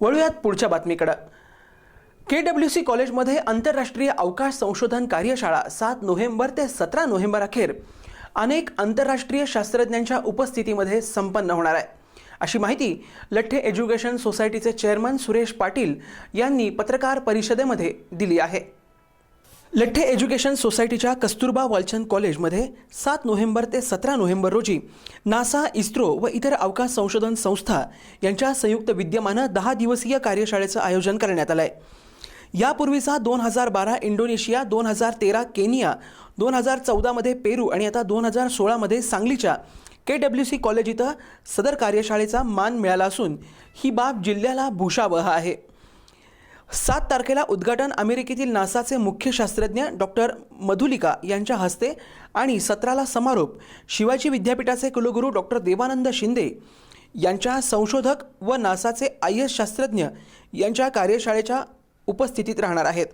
वळूयात पुढच्या बातमीकडं. के W C कॉलेजमध्ये आंतरराष्ट्रीय अवकाश संशोधन कार्यशाळा सात नोव्हेंबर ते सतरा नोव्हेंबर अखेर. अनेक आंतरराष्ट्रीय शास्त्रज्ञांच्या उपस्थितीमध्ये संपन्न होणार आहे. अशी माहिती लठ्ठे एज्युकेशन सोसायटीचे चेअरमन सुरेश पाटील यांनी पत्रकार परिषदेमध्ये दिली आहे. लठ्ठे एज्युकेशन सोसायटीच्या कस्तुरबा वालचंद कॉलेजमध्ये सात नोव्हेंबर ते सतरा नोव्हेंबर रोजी नासा इस्रो व इतर अवकाश संशोधन संस्था यांच्या संयुक्त विद्यमानं दहा दिवसीय कार्यशाळेचं आयोजन करण्यात आलं आहे यापूर्वीचा दोन हजार बारा इंडोनेशिया दोन हजार तेरा केनिया दोन हजार चौदामध्ये पेरू आणि आता दोन हजार सोळामध्ये सांगलीच्या के डब्ल्यू सी कॉलेज इथं सदर कार्यशाळेचा मान मिळाला असून ही बाब जिल्ह्याला भूषावह आहे. सात तारखेला उद्घाटन अमेरिकेतील नासाचे मुख्य शास्त्रज्ञ डॉक्टर मधुलिका यांच्या हस्ते आणि सतराला समारोप. शिवाजी विद्यापीठाचे कुलगुरू डॉक्टर देवानंद शिंदे यांच्या संशोधक व नासाचे आय एस शास्त्रज्ञ यांच्या कार्यशाळेच्या उपस्थितीत राहणार आहेत.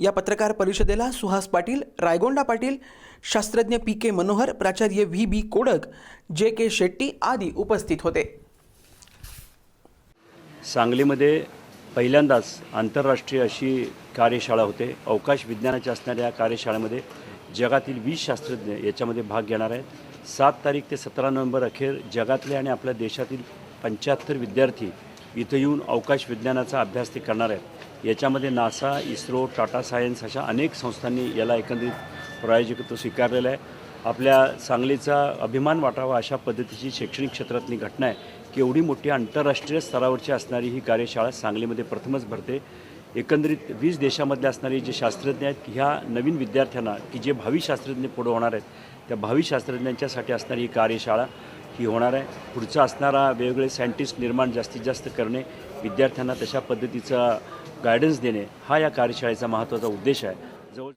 या पत्रकार परिषदेला सुहास पाटील रायगोंडा पाटील शास्त्रज्ञ पी के मनोहर प्राचार्य व्ही बी कोडक जे के शेट्टी आदी उपस्थित होते. सांगलीमध्ये पहिल्यांदाच आंतरराष्ट्रीय अशी कार्यशाळा होते. अवकाश विज्ञानाच्या असणाऱ्या कार्यशाळेमध्ये जगातील वीस शास्त्रज्ञ याच्यामध्ये भाग घेणार आहेत. सात तारीख ते सतरा नोव्हेंबर अखेर जगातले आणि आपल्या देशातील पंच्याहत्तर विद्यार्थी इथं येऊन अवकाश विज्ञानाचा अभ्यास ते करणार आहेत. याच्यामध्ये नासा इस्रो टाटा सायन्स अशा अनेक संस्थांनी याला एकंदरीत प्रायोजकत्व स्वीकारलेलं आहे. आपल्या सांगलीचा अभिमान वाटावा अशा पद्धतीची शैक्षणिक क्षेत्रातली घटना आहे की एवढी मोठी आंतरराष्ट्रीय स्तरावरची असणारी ही कार्यशाळा सांगलीमध्ये प्रथमच भरते. एकंदरीत वीस देशामधले असणारे जे शास्त्रज्ञ आहेत ह्या नवीन विद्यार्थ्यांना की जे भावी शास्त्रज्ञ पुढे होणार आहेत त्या भावी शास्त्रज्ञांच्यासाठी असणारी ही कार्यशाळा ही होणार आहे. पुढचा असणारा वेगवेगळे सायंटिस्ट निर्माण जास्तीत जास्त करणे विद्यार्थ्यांना तशा पद्धतीचा गायडन्स देणे हा या कार्यशाळेचा महत्त्वाचा उद्देश आहे.